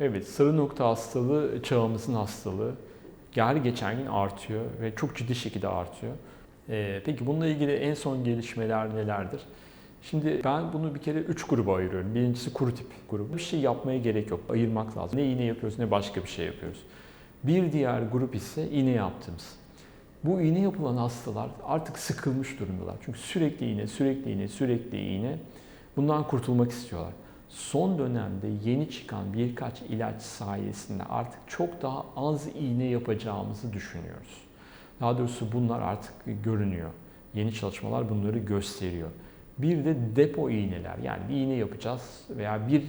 Evet, sarı nokta hastalığı çağımızın hastalığı. Her geçen gün artıyor ve çok ciddi şekilde artıyor. Ee, peki bununla ilgili en son gelişmeler nelerdir? Şimdi ben bunu bir kere üç gruba ayırıyorum. Birincisi kuru tip grubu. Bir şey yapmaya gerek yok. Ayırmak lazım. Ne iğne yapıyoruz ne başka bir şey yapıyoruz. Bir diğer grup ise iğne yaptığımız. Bu iğne yapılan hastalar artık sıkılmış durumdalar. Çünkü sürekli iğne, sürekli iğne, sürekli iğne. Bundan kurtulmak istiyorlar. Son dönemde yeni çıkan birkaç ilaç sayesinde artık çok daha az iğne yapacağımızı düşünüyoruz. Daha doğrusu bunlar artık görünüyor. Yeni çalışmalar bunları gösteriyor. Bir de depo iğneler yani bir iğne yapacağız veya bir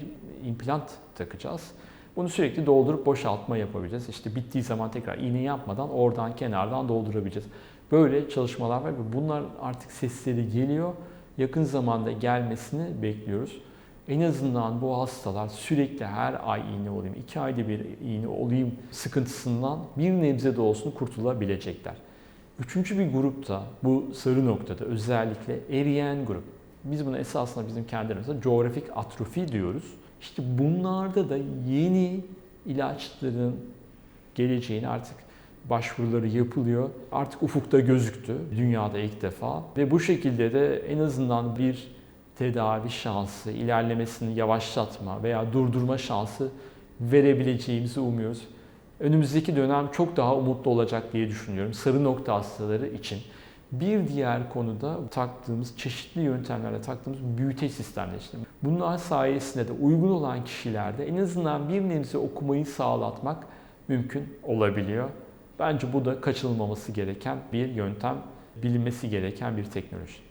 implant takacağız. Bunu sürekli doldurup boşaltma yapabileceğiz. İşte bittiği zaman tekrar iğne yapmadan oradan kenardan doldurabileceğiz. Böyle çalışmalar var ve bunlar artık sesleri geliyor. Yakın zamanda gelmesini bekliyoruz. En azından bu hastalar sürekli her ay iğne olayım, iki ayda bir iğne olayım sıkıntısından bir nebze de olsun kurtulabilecekler. Üçüncü bir grupta bu sarı noktada özellikle eriyen grup. Biz buna esasında bizim kendilerimizde coğrafik atrofi diyoruz. İşte bunlarda da yeni ilaçların geleceğini artık başvuruları yapılıyor. Artık ufukta gözüktü dünyada ilk defa ve bu şekilde de en azından bir tedavi şansı, ilerlemesini yavaşlatma veya durdurma şansı verebileceğimizi umuyoruz. Önümüzdeki dönem çok daha umutlu olacak diye düşünüyorum sarı nokta hastaları için. Bir diğer konuda taktığımız, çeşitli yöntemlerle taktığımız büyüteç sistemleri işte. Bunlar sayesinde de uygun olan kişilerde en azından bir nebze okumayı sağlatmak mümkün olabiliyor. Bence bu da kaçınılmaması gereken bir yöntem, bilinmesi gereken bir teknoloji.